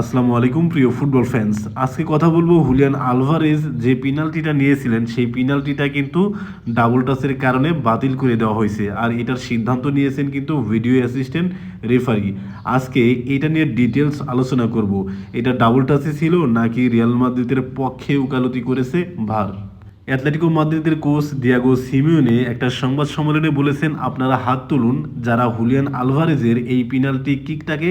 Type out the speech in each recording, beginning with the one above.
আসসালামু আলাইকুম, প্রিয় ফুটবল ফ্যান্স আজকে কথা বলব হুলিয়ান আলভারেজ যে পেনাল্টিটা নিয়েছিলেন, সেই পেনাল্টিটা কিন্তু ডাবল টাসের কারণে বাতিল করে দেওয়া হয়েছে। আর এটার সিদ্ধান্ত নিয়েছেন কিন্তু ভিডিও অ্যাসিস্ট্যান্ট রেফারি আজকে এটা নিয়ে ডিটেলস আলোচনা করব। এটা ডাবল টাসে ছিল, নাকি রিয়াল মাদ্রিদের পক্ষে উকালতি করেছে ভার? অ্যাটলেটিকো মাদ্রিদের কোচ দিয়াগো সিমিওনে একটা সংবাদ সম্মেলনে বলেছেন, আপনারা হাত তুলুন, যারা হুলিয়ান আলভারেজের এই পেনাল্টি কিকটাকে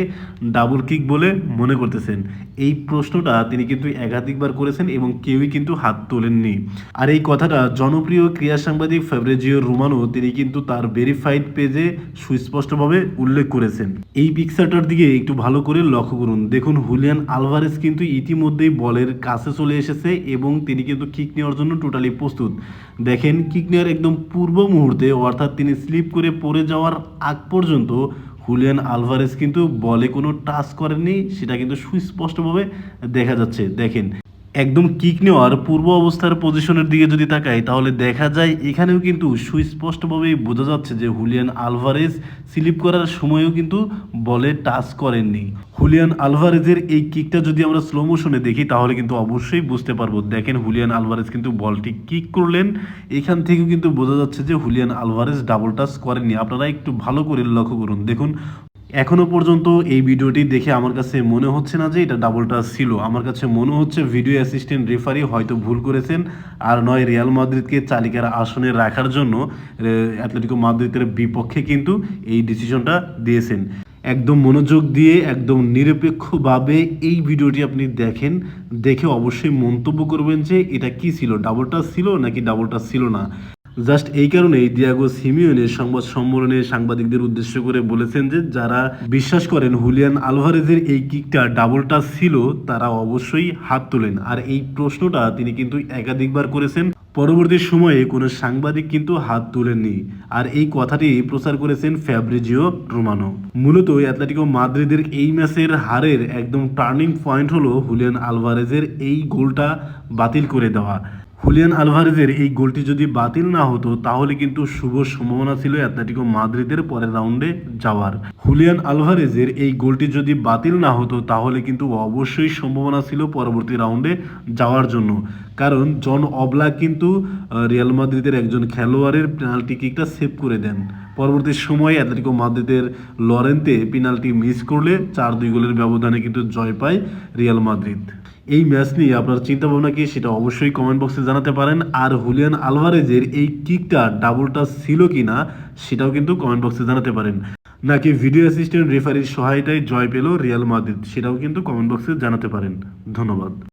ডাবল কিক বলে মনে করতেছেন। এই প্রশ্নটা তিনি কিন্তু একাধিকবার করেছেন এবং কেউই কিন্তু হাত তোলেননি। আর এই কথাটা জনপ্রিয় ক্রীড়া সাংবাদিক ফেব্রেজিও রোমানো তিনি কিন্তু তার ভেরিফাইড পেজে সুস্পষ্টভাবে উল্লেখ করেছেন। এই পিকচারটার দিকে একটু ভালো করে লক্ষ্য করুন। দেখুন, হুলিয়ান আলভারেজ কিন্তু ইতিমধ্যেই বলের কাছে চলে এসেছে এবং তিনি কিন্তু কিক নেওয়ার জন্য টোটালি প্রস্তুত। দেখেন কিকনিয়ার একদম পূর্ব মুহূর্তে, অর্থাৎ তিনি স্লিপ করে পড়ে যাওয়ার আগ পর্যন্ত হুলিয়ান আলভারেজ কিন্তু বলে কোনো টাচ করেননি, সেটা কিন্তু সুস্পষ্টভাবে দেখা যাচ্ছে। দেখেন একদম কিক নেওয়ার পূর্ব অবস্থার পজিশনের দিকে যদি তাকাই, তাহলে দেখা যায় এখানেও কিন্তু সুস্পষ্টভাবেই বোঝা যাচ্ছে যে হুলিয়ান আলভারেজ স্লিপ করার সময়ও কিন্তু বলে টাচ করেননি। হুলিয়ান আলভারেজের এই কিকটা যদি আমরা স্লো মোশনে দেখি, তাহলে কিন্তু অবশ্যই বুঝতে পারব। দেখেন হুলিয়ান আলভারেজ কিন্তু বলটি কিক করলেন, এখান থেকেও কিন্তু বোঝা যাচ্ছে যে হুলিয়ান আলভারেজ ডাবল টাচ করেননি। আপনারা একটু ভালো করে লক্ষ্য করুন। দেখুন এখনও পর্যন্ত এই ভিডিওটি দেখে আমার কাছে মনে হচ্ছে না যে এটা ডাবল টাচ ছিল। আমার কাছে মনে হচ্ছে ভিডিও অ্যাসিস্ট্যান্ট রেফারি হয়তো ভুল করেছেন, আর নয় রিয়াল মাদ্রিদকে চালিকার আসনে রাখার জন্য অ্যাথলেটিকো মাদ্রিদের বিপক্ষে কিন্তু এই ডিসিশনটা দিয়েছেন। একদম মনোযোগ দিয়ে, একদম নিরপেক্ষভাবে এই ভিডিওটি আপনি দেখেন, দেখে অবশ্যই মন্তব্য করবেন যে এটা কি ছিল ডাবল টাচ ছিল নাকি ডাবল টাচ ছিল না। জাস্ট এই কারণেই দিয়াগো সিমিওনে সংবাদ সম্মেলনে সাংবাদিকদের উদ্দেশ্য করে বলেছেন যে, যারা বিশ্বাস করেন হুলিয়ান আলভারেজের এই কিকটা ডাবলটা ছিল, তারা অবশ্যই হাত তোলেন। আর এই প্রশ্নটা তিনি কিন্তু একাধিকবার করেছেন। পরবর্তী সময়ে কোনো সাংবাদিক কিন্তু হাত তোলেননি। আর এই কথাটি প্রচার করেছেন ফ্যাব্রিজিও রোমানো মূলত অ্যাটলেটিকো মাদ্রিদের এই ম্যাচের হারের একদম টার্নিং পয়েন্ট হলো হুলিয়ান আলভারেজের এই গোলটা বাতিল করে দেওয়া। হুলিয়ান আলভারেজের এই গোলটি যদি বাতিল না হতো, তাহলে কিন্তু শুভ সম্ভাবনা ছিল অ্যাথলেটিকো মাদ্রিদের পরের রাউন্ডে যাওয়ার। হুলিয়ান আলভারেজের এই গোলটি যদি বাতিল না হতো, তাহলে কিন্তু অবশ্যই সম্ভাবনা ছিল পরবর্তী রাউন্ডে যাওয়ার জন্য। কারণ জন অবলা কিন্তু রিয়াল মাদ্রিদের একজন খেলোয়াড়ের পেনাল্টি কিকটা সেভ করে দেন। পরবর্তী সময়ে অ্যাটলেটিকো মাদ্রিদের লরেন্তে পেনাল্টি মিস করলে চার দুই গোলের ব্যবধানে কিন্তু জয় পায় রিয়াল মাদ্রিদ। এই ম্যাচ নিয়ে আপনার চিন্তা ভাবনা কি সেটা অবশ্যই কমেন্ট বক্সে জানাতে পারেন। আর হুলিয়ান আলভারেজের এই কিকটা ডাবলটা ছিল কি না সেটাও কিন্তু কমেন্ট বক্সে জানাতে পারেন। নাকি ভিডিও অ্যাসিস্ট্যান্ট রেফারির সহায়তায় জয় পেল রিয়াল মাদ্রিদ সেটাও কিন্তু কমেন্ট বক্সে জানাতে পারেন। ধন্যবাদ।